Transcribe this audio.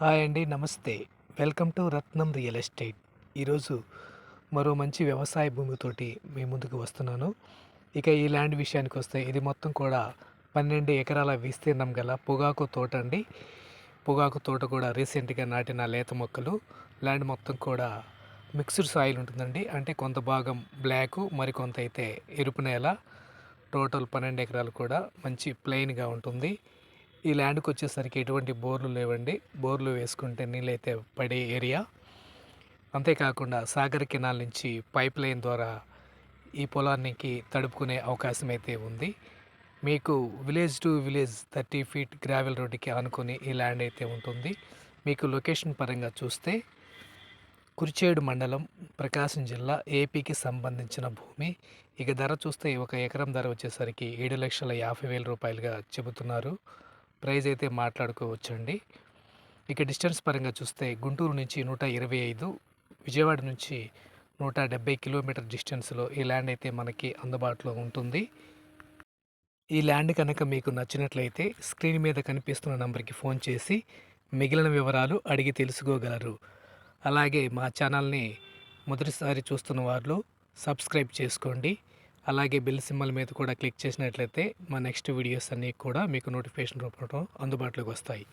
Hi అండి నమస్తే. Welcome to Ratnam real estate. ఈరోజు మరో మంచి వ్యవసాయ భూమితోటి మీ ముందుకు వస్తున్నాను. ఇక ఈ ల్యాండ్ విషయానికి వస్తే ఇది మొత్తం కూడా పన్నెండు ఎకరాల విస్తీర్ణం గల పొగాకు తోట అండి. పొగాకు తోట కూడా రీసెంట్గా నాటిన లేత మొక్కలు. ల్యాండ్ మొత్తం కూడా మిక్స్డ్ సాయిల్ ఉంటుందండి. అంటే కొంత భాగం బ్లాక్ మరికొంత అయితే ఎరుపు నేల. టోటల్ పన్నెండు ఎకరాలు కూడా మంచి ప్లెయిన్గా ఉంటుంది. ఈ ల్యాండ్కి వచ్చేసరికి ఎటువంటి బోర్లు లేవండి. బోర్లు వేసుకుంటే నీళ్ళైతే పడే ఏరియా. అంతేకాకుండా సాగర్ కెనాల్ నుంచి పైప్ లైన్ ద్వారా ఈ పొలానికి తడుపుకునే అవకాశం అయితే ఉంది. మీకు village to village thirty feet gravel రోడ్డుకి ఆనుకొని ఈ ల్యాండ్ అయితే ఉంటుంది. మీకు లొకేషన్ పరంగా చూస్తే కురిచేడు మండలం ప్రకాశం జిల్లా ఏపీకి సంబంధించిన భూమి. ఇక ధర చూస్తే ఒక ఎకరం ధర వచ్చేసరికి ఏడు లక్షల యాభై వేల రూపాయలుగా చెబుతున్నారు. ప్రైజ్ అయితే మాట్లాడుకోవచ్చండి. ఇక డిస్టెన్స్ పరంగా చూస్తే గుంటూరు నుంచి నూట ఇరవై ఐదు విజయవాడ నుంచి నూట డెబ్బై కిలోమీటర్ డిస్టెన్స్లో ఈ ల్యాండ్ అయితే మనకి అందుబాటులో ఉంటుంది. ఈ ల్యాండ్ కనుక మీకు నచ్చినట్లయితే స్క్రీన్ మీద కనిపిస్తున్న నంబర్కి ఫోన్ చేసి మిగిలిన వివరాలు అడిగి తెలుసుకోగలరు. అలాగే మా ఛానల్ని మొదటిసారి చూస్తున్న వాళ్ళు సబ్స్క్రైబ్ చేసుకోండి. అలాగే బెల్ సింబల్ మీద కూడా క్లిక్ చేసినట్లయితే మా నెక్స్ట్ వీడియోస్ అన్నీ కూడా మీకు నోటిఫికేషన్ రూపంలో అందుబాటులోకి వస్తాయి.